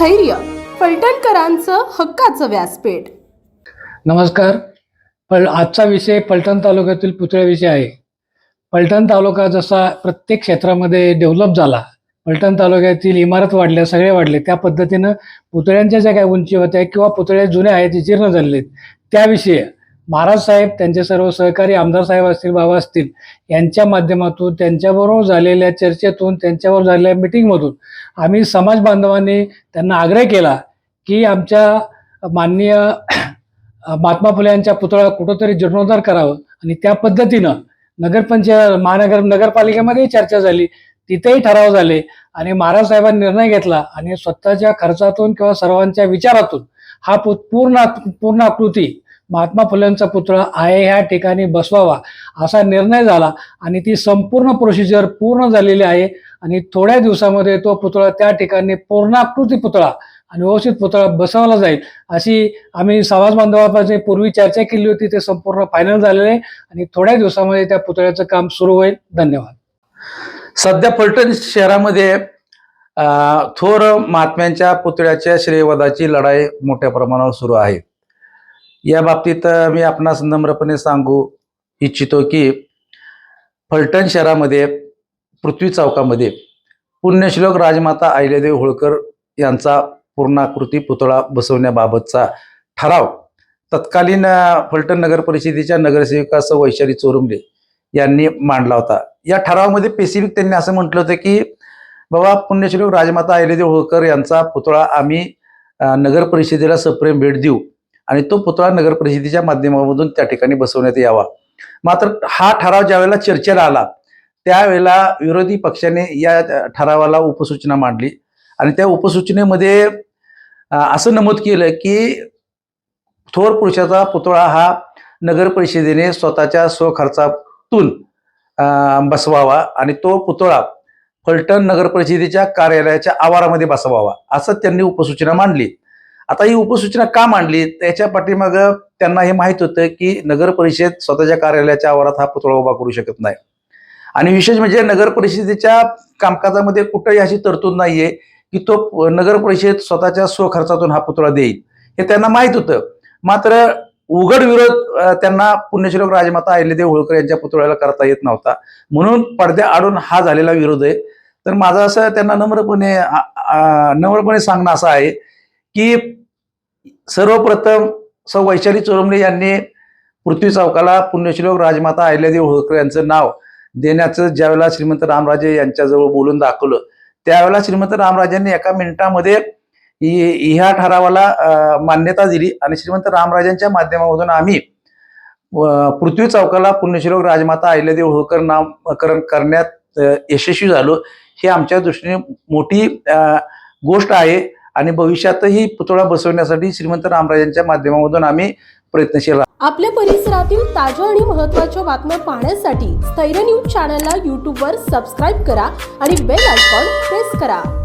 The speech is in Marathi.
स्थैर्य फलटणकरांचं हक्काचं व्यासपीठ. नमस्कार. पल आजचा विषय पलटण तालुक्यातील पुतळ्याविषयी आहे. पलटण तालुका जसा प्रत्येक क्षेत्रामध्ये डेव्हलप झाला पलटण तालुक्यातील इमारत वाढल्या सगळे वाढले त्या पद्धतीनं पुतळ्यांच्या ज्या काही उंची होत्या किंवा पुतळे जुने आहेत जीर्ण झालेले आहेत त्याविषयी महाराज साहेब त्यांचे सर्व सहकारी आमदार साहेब असतील बाबा असतील यांच्या माध्यमातून त्यांच्याबरोबर झालेल्या चर्चेतून त्यांच्यावर झालेल्या मिटिंगमधून आम्ही समाज बांधवांनी त्यांना आग्रह केला की आमच्या माननीय महात्मा फुले यांच्या पुतळा कुठंतरी जीर्णोद्धार करावं. आणि त्या पद्धतीनं नगरपंचायत महानगर नगरपालिकेमध्येही चर्चा झाली. तिथेही ठराव झाले. आणि महाराज साहेबांनी निर्णय घेतला. आणि स्वतःच्या खर्चातून किंवा सर्वांच्या विचारातून हा पु पूर्ण पूर्ण आकृती महात्मा फुलेंचा पुतळा आहे ह्या ठिकाणी बसवावा असा निर्णय झाला आणि ती संपूर्ण प्रोसिजर पूर्ण झालेली आहे. आणि थोड्या दिवसामध्ये तो पुतळा त्या ठिकाणी पूर्णाकृती पुतळा आणि व्यवस्थित पुतळा बसवला जाईल अशी आम्ही समाज बांधवापासून पूर्वी चर्चा केली होती ते संपूर्ण फायनल झालेले आहे. आणि थोड्या दिवसामध्ये त्या पुतळ्याचं काम सुरू होईल. धन्यवाद. सध्या फलटण शहरामध्ये थोर महात्म्यांच्या पुतळ्याच्या श्रेयवदाची लढाई मोठ्या प्रमाणावर सुरू आहे. या बाबतीत मी आपणास नम्रपणे सांगू इच्छितो की फलटण शहरामध्ये पृथ्वी चौकामध्ये पुण्यश्लोक राजमाता अहिल्यादेवी होळकर यांचा पूर्णाकृती पुतळा बसवण्याबाबतचा ठराव तत्कालीन फलटण नगर परिषदेच्या नगरसेविका सौ वैशाली चोरुंबे यांनी मांडला होता. या ठरावामध्ये स्पेसिफिक त्यांनी असं म्हटलं होतं की बाबा पुण्यश्लोक राजमाता अहिल्यादेवी होळकर यांचा पुतळा आम्ही नगर परिषदेला सप्रेम भेट देऊ. आणि तो पुतळा नगर परिषदेच्या माध्यमामधून त्या ठिकाणी बसवण्यात यावा. मात्र हा ठराव ज्यावेळेला चर्चेला आला त्यावेळेला विरोधी पक्षाने या ठरावाला उपसूचना मांडली. आणि त्या उपसूचनेमध्ये असं नमूद केलं की थोर पुरुषाचा पुतळा हा नगर परिषदेने स्वतःच्या स्वखर्चातून बसवावा आणि तो पुतळा फलटण नगर परिषदेच्या कार्यालयाच्या आवारामध्ये बसवावा असं त्यांनी उपसूचना मांडली. आता ही उपसूचना का मांडली? त्याच्या पाठीमाग त्यांना हे माहीत होतं की नगर परिषद स्वतःच्या कार्यालयाच्या आवारात हा पुतळा उभा करू शकत नाही. आणि विशेष म्हणजे नगर परिषदेच्या कामकाजामध्ये कुठंही अशी तरतूद नाहीये की तो नगर परिषद स्वतःच्या स्वखर्चातून हा पुतळा देईल. हे त्यांना माहीत होतं. मात्र उघड विरोध त्यांना पुण्यश्लोक राजमाता अहिल्यादेवी होळकर यांच्या पुतळ्याला करता येत नव्हता. म्हणून पडद्या आडून हा झालेला विरोध आहे. तर माझं असं त्यांना नम्रपणे नम्रपणे सांगणं असं आहे की सर्वप्रथम सौ वैशाली चोरमले यांनी पृथ्वी चौकाला पुण्यश्लोक राजमाता अहिल्यादेवी होळकर यांचं नाव देण्याचं ज्यावेळेला श्रीमंत रामराजे यांच्याजवळ बोलून दाखवलं त्यावेळेला श्रीमंत रामराजांनी एका मिनिटामध्ये ह्या ठरावाला मान्यता दिली आणि श्रीमंत रामराजांच्या माध्यमामधून आम्ही पृथ्वी चौकाला पुण्यश्लोक राजमाता अहिल्यादेवी होळकर नामकरण करण्यात यशस्वी झालो. ही आमच्या दृष्टीने मोठी गोष्ट आहे. आणि भविष्यातही पुतळा बसवण्यासाठी श्रीमंत रामराजांच्या माध्यमामधून आम्ही प्रयत्नशील आपल्या परिसरातील ताज्या आणि महत्त्वाच्या बातम्या पाहण्यासाठी स्थैर्य न्यूज चॅनलला यूट्यूबवर सबस्क्राईब करा आणि बेल आयकॉन प्रेस करा.